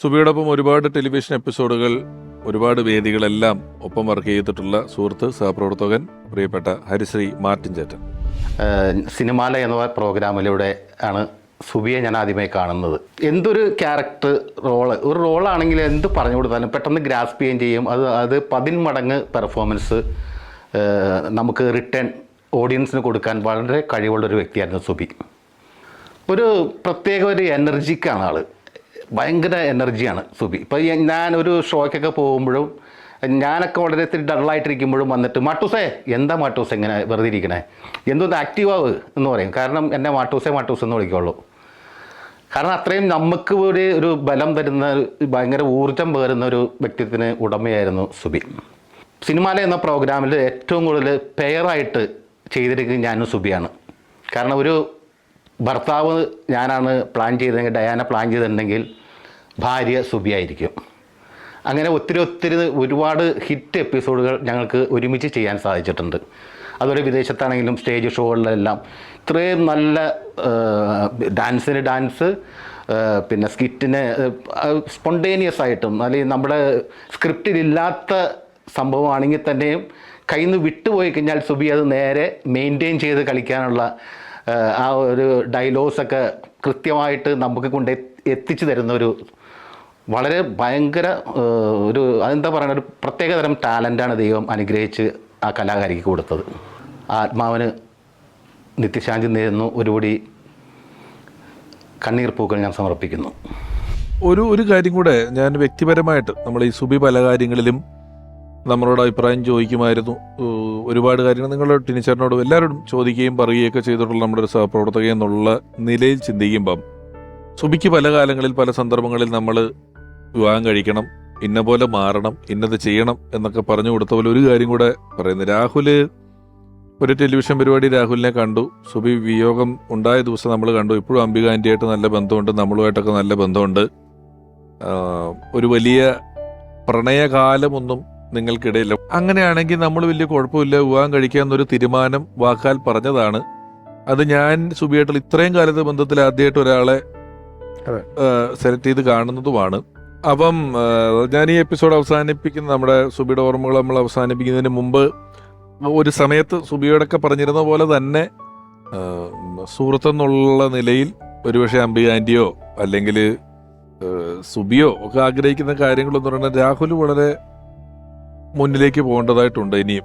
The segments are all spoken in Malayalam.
സുബിയോടൊപ്പം ഒരുപാട് ടെലിവിഷൻ എപ്പിസോഡുകൾ ഒരുപാട് വേദികളെല്ലാം ഒപ്പം വർക്ക് ചെയ്തിട്ടുള്ള സുഹൃത്ത് സഹപ്രവർത്തകൻ പ്രിയപ്പെട്ട ഹരിശ്രീ മാർട്ടിൻ ചേട്ടൻ. സിനിമാല എന്ന പ്രോഗ്രാമിലൂടെ ആണ് സുബിയെ ഞാൻ ആദ്യമായി കാണുന്നത്. എന്തൊരു ക്യാരക്ടർ റോൾ? ഒരു റോളാണെങ്കിൽ എന്ത് പറഞ്ഞു കൊടുത്താലും പെട്ടെന്ന് ഗ്രാസ്പ് ചെയ്യുകയും ചെയ്യും. അത് അത് പതിന്മടങ്ങ് പെർഫോമൻസ് നമുക്ക് റിട്ടേൺ ഓഡിയൻസിന് കൊടുക്കാൻ വളരെ കഴിവുള്ള ഒരു വ്യക്തിയായിരുന്നു സുബി. ഒരു പ്രത്യേക ഒരു എനർജിക്കാണ് ആൾ. ഭയങ്കര എനർജിയാണ് സുബി. ഇപ്പോൾ ഞാൻ ഒരു ഷോയ്ക്കൊക്കെ പോകുമ്പോഴും ഞാനൊക്കെ വളരെ ഇത്തിരി ഡള്ളായിട്ടിരിക്കുമ്പോഴും വന്നിട്ട് മാട്ടൂസേ എന്താ മാട്ടൂസ് ഇങ്ങനെ വെറുതെ ഇരിക്കണേ? എന്തൊന്ന് ആക്റ്റീവ് ആവ്? എന്ന് പറയും. കാരണം എന്നെ മാട്ടൂസേ മാട്ടൂസ് എന്ന് വിളിക്കുള്ളൂ. കാരണം അത്രയും നമുക്ക് ഒരു ഒരു ബലം തരുന്ന ഭയങ്കര ഊർജം പകരുന്ന ഒരു വ്യക്തിത്വത്തിന് ഉടമയായിരുന്നു സുബി. സിനിമാല എന്ന പ്രോഗ്രാമിൽ ഏറ്റവും കൂടുതൽ പെയറായിട്ട് ചെയ്തിരിക്കുന്നത് ഞാനും സുബിയാണ്. കാരണം ഒരു ഭർത്താവ് ഞാനാണ് പ്ലാൻ ചെയ്തതെങ്കിൽ ഡയാന പ്ലാൻ ചെയ്തിട്ടുണ്ടെങ്കിൽ ഭാര്യ സുബിയായിരിക്കും അങ്ങനെ ഒത്തിരി ഒത്തിരി ഒരുപാട് ഹിറ്റ് എപ്പിസോഡുകൾ ഞങ്ങൾക്ക് ഒരുമിച്ച് ചെയ്യാൻ സാധിച്ചിട്ടുണ്ട്. അതുപോലെ വിദേശത്താണെങ്കിലും സ്റ്റേജ് ഷോകളിലെല്ലാം ഇത്രയും നല്ല ഡാൻസിന് ഡാൻസ് പിന്നെ സ്കിറ്റിന് സ്പോണ്ടേനിയസ് ആയിട്ടും അല്ലെങ്കിൽ നമ്മുടെ സ്ക്രിപ്റ്റിലില്ലാത്ത സംഭവമാണെങ്കിൽ തന്നെയും കയ്യിൽ നിന്ന് വിട്ടുപോയി കഴിഞ്ഞാൽ സുബി അത് നേരെ മെയിന്റെയിൻ ചെയ്ത് കളിക്കാനുള്ള ആ ഒരു ഡയലോഗ്സൊക്കെ കൃത്യമായിട്ട് നമുക്ക് കൊണ്ട് എത്തിച്ചു തരുന്ന ഒരു വളരെ ഭയങ്കര ഒരു അതെന്താ പറയുക ഒരു പ്രത്യേകതരം ടാലന്റാണ് ദൈവം അനുഗ്രഹിച്ച് ആ കലാകാരിക്ക് കൊടുത്തത്. ആത്മാവിന് നിത്യശാന്തി നേരുന്നു. ഒരുപടി കണ്ണീർ പൂക്കൾ ഞാൻ സമർപ്പിക്കുന്നു. ഒരു ഒരു കാര്യം കൂടെ ഞാൻ വ്യക്തിപരമായിട്ട് നമ്മൾ ഈ സുബി പല കാര്യങ്ങളിലും നമ്മളോട് അഭിപ്രായം ചോദിക്കുമായിരുന്നു. ഒരുപാട് കാര്യങ്ങൾ നിങ്ങൾ ടിനിച്ചേട്ടനോടും എല്ലാവരോടും ചോദിക്കുകയും പറയുകയൊക്കെ ചെയ്തിട്ടുള്ള നമ്മുടെ ഒരു സഹപ്രവർത്തക എന്നുള്ള നിലയിൽ ചിന്തിക്കുമ്പം സുബിക്ക് പല കാലങ്ങളിൽ പല സന്ദർഭങ്ങളിൽ നമ്മൾ വിവാഹം കഴിക്കണം ഇന്ന പോലെ മാറണം ഇന്നത് ചെയ്യണം എന്നൊക്കെ പറഞ്ഞു കൊടുത്ത പോലെ ഒരു കാര്യം കൂടെ പറയുന്നു. രാഹുൽ ഒരു ടെലിവിഷൻ പരിപാടി രാഹുലിനെ കണ്ടു. സുബി വിയോഗം ഉണ്ടായ ദിവസം നമ്മൾ കണ്ടു. ഇപ്പോഴും അംബിക ആന്റിയായിട്ട് നല്ല ബന്ധമുണ്ട് നമ്മളുമായിട്ടൊക്കെ നല്ല ബന്ധമുണ്ട്. ഒരു വലിയ പ്രണയകാലമൊന്നും നിങ്ങൾക്കിടയില്ല അങ്ങനെയാണെങ്കിൽ നമ്മൾ വലിയ കുഴപ്പമില്ല. വിവാഹം കഴിക്കാമെന്നൊരു തീരുമാനം വാക്കാൽ പറഞ്ഞതാണ്. അത് ഞാൻ സുബിയായിട്ട് ഇത്രയും കാലത്തെ ബന്ധത്തിൽ ആദ്യമായിട്ട് ഒരാളെ സെലക്ട് ചെയ്ത് കാണുന്നതുമാണ്. അപ്പം ഞാൻ ഈ എപ്പിസോഡ് അവസാനിപ്പിക്കുന്ന നമ്മുടെ സുബിയുടെ ഓർമ്മകൾ നമ്മൾ അവസാനിപ്പിക്കുന്നതിന് മുമ്പ് ഒരു സമയത്ത് സുബിയോടൊക്കെ പറഞ്ഞിരുന്ന പോലെ തന്നെ സുഹൃത്തെന്നുള്ള നിലയിൽ ഒരുപക്ഷെ അമ്പി ആന്റിയോ അല്ലെങ്കിൽ സുബിയോ ഒക്കെ ആഗ്രഹിക്കുന്ന കാര്യങ്ങളെന്ന് പറഞ്ഞാൽ രാഹുൽ വളരെ മുന്നിലേക്ക് പോകേണ്ടതായിട്ടുണ്ട് ഇനിയും.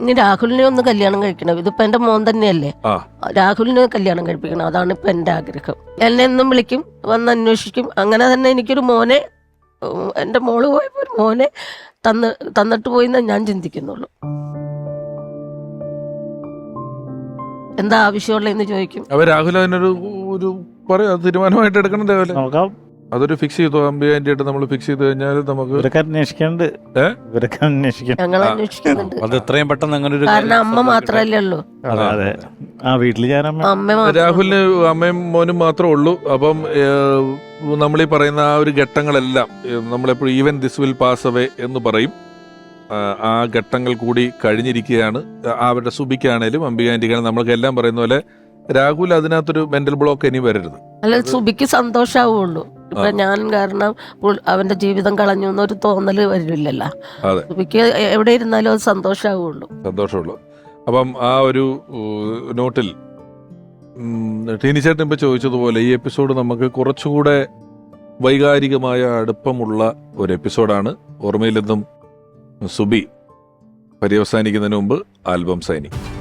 ഇനി രാഹുലിനെ ഒന്ന് കല്യാണം കഴിക്കണം. ഇതിപ്പോ എന്റെ മോൻ തന്നെയല്ലേ? ആ. രാഹുലിനെ കല്യാണം കഴിപ്പിക്കണം. അതാണ് ഇപ്പൊ എന്റെ ആഗ്രഹം. എന്നെ എന്നും വിളിക്കും വന്ന് അന്വേഷിക്കും. അങ്ങനെ തന്നെ എനിക്കൊരു മോനെ ഉം, എന്റെ മോൾ പോയപ്പോ ഒരു മോനെ തന്ന് തന്നിട്ട് പോയി എന്നേ ഞാൻ ചിന്തിക്കുന്നുള്ളൂ. എന്താ ആവശ്യമുള്ളതെന്ന് ചോദിക്കും. അവ രാഹുൽ അതിനൊരു ഒരു പറയാ തീരുമാനമായിട്ട് എടുക്കണം രാഹുൽ നോക്കാം അതൊരു ഫിക്സ് ചെയ്തു? അംബിക ആന്റിയായിട്ട് നമ്മൾ ഫിക്സ് ചെയ്ത് കഴിഞ്ഞാൽ നമുക്ക് ഇവരൊക്കെ അന്വേഷിക്കാനുണ്ട് ഏ? ഇവരൊക്കെ അന്വേഷിക്കണം. ഞങ്ങൾ ആ. അന്വേഷിക്കുന്നുണ്ട്. അത് എത്രയും പെട്ടെന്ന് അങ്ങനെ ഒരു കാരണം അമ്മ മാത്രല്ലേ ഉള്ളൂ. അതെ അതെ. ആ വീട്ടിൽ ഞാൻ അമ്മ രാഹുലിന് അമ്മയും മോനും മാത്രമേ ഉള്ളൂ. അപ്പം നമ്മൾ ഈ പറയുന്ന ആ ഒരു ഘട്ടങ്ങളെല്ലാം ഏഹ്, നമ്മളെപ്പോഴും even this will pass away എന്ന് പറയും. ആ, ആ ഘട്ടങ്ങൾ കൂടി കഴിഞ്ഞിരിക്കുകയാണ്. ആ, അവരുടെ സുബിക്കാണേലും അംബികാന്റിക്കാണേലും നമ്മൾക്ക് എല്ലാം പറയുന്ന പോലെ രാഹുൽ അതിനകത്തൊരു മെന്റൽ ബ്ലോക്ക് ഇനി വരരുത്. അല്ല സുബിക്ക് സന്തോഷാവുള്ളൂ. ഇപ്പൊ ഞാൻ കാരണം അവന്റെ ജീവിതം കളഞ്ഞു എന്നൊരു തോന്നൽ വരില്ലല്ലോ. അതെ. എവിടെ ഇരുന്നാലും അത് സന്തോഷാവുള്ളൂ. സന്തോഷമുള്ളൂ. അപ്പം ആ ഒരു നോട്ടിൽ ടീനിച്ചേട്ടൻ ഇപ്പൊ ചോദിച്ചതുപോലെ ഈ എപ്പിസോഡ് നമുക്ക് കുറച്ചുകൂടെ വൈകാരികമായ അടുപ്പമുള്ള ഒരു എപ്പിസോഡാണ്. ഓർമ്മയിൽ നിന്നും സുബി പര്യവസാനിക്കുന്നതിന് മുമ്പ് ആൽബം സൈനിങ്.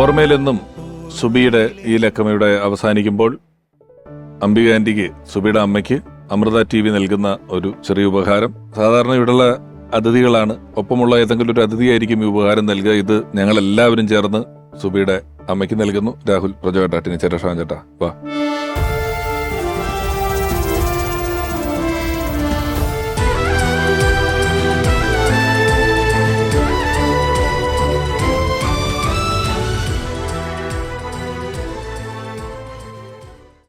ഓർമ്മയിലെന്നും സുബിയുടെ ഈ ലക്കമയുടെ അവസാനിക്കുമ്പോൾ അംബിക ആന്റിക്ക് സുബിയുടെ അമ്മയ്ക്ക് അമൃത ടി വി നൽകുന്ന ഒരു ചെറിയ ഉപഹാരം. സാധാരണ ഇവിടെയുള്ള അതിഥികളാണ്. ഒപ്പമുള്ള ഏതെങ്കിലും ഒരു അതിഥിയായിരിക്കും ഈ ഉപഹാരം നൽകുക. ഇത് ഞങ്ങൾ എല്ലാവരും ചേർന്ന് സുബിയുടെ അമ്മയ്ക്ക് നൽകുന്നു. രാഹുൽ പ്രജോട്ടാ ടീച്ചർ ഷാൻ ചേട്ടാ വാ.